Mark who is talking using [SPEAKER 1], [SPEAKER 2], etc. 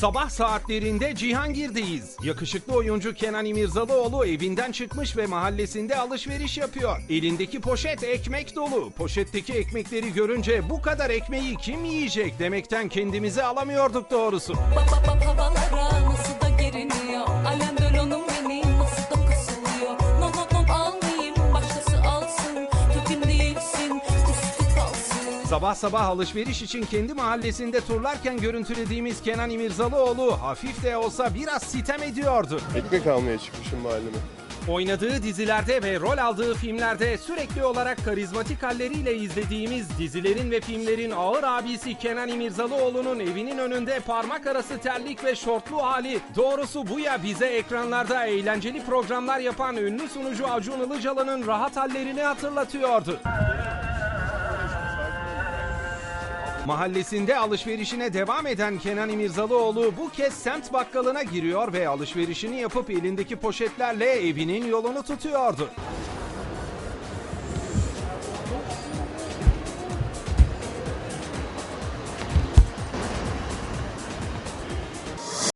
[SPEAKER 1] Sabah saatlerinde Cihangir'deyiz. Yakışıklı oyuncu Kenan İmirzalıoğlu evinden çıkmış ve mahallesinde alışveriş yapıyor. Elindeki poşet ekmek dolu. Poşetteki ekmekleri görünce bu kadar ekmeği kim yiyecek demekten kendimizi alamıyorduk doğrusu.
[SPEAKER 2] Bak bak bak
[SPEAKER 1] Sabah sabah alışveriş için kendi mahallesinde turlarken görüntülediğimiz Kenan İmirzalıoğlu hafif de olsa biraz sitem ediyordu.
[SPEAKER 3] Ekmek almaya çıkmışım mahalleme.
[SPEAKER 1] Oynadığı dizilerde ve rol aldığı filmlerde sürekli olarak karizmatik halleriyle izlediğimiz dizilerin ve filmlerin ağır abisi Kenan İmirzalıoğlu'nun evinin önünde parmak arası terlik ve şortlu hali. Doğrusu bu ya bize ekranlarda eğlenceli programlar yapan ünlü sunucu Acun Ilıcalı'nın rahat hallerini hatırlatıyordu. Mahallesinde alışverişine devam eden Kenan İmirzalıoğlu bu kez semt bakkalına giriyor ve alışverişini yapıp elindeki poşetlerle evinin yolunu tutuyordu.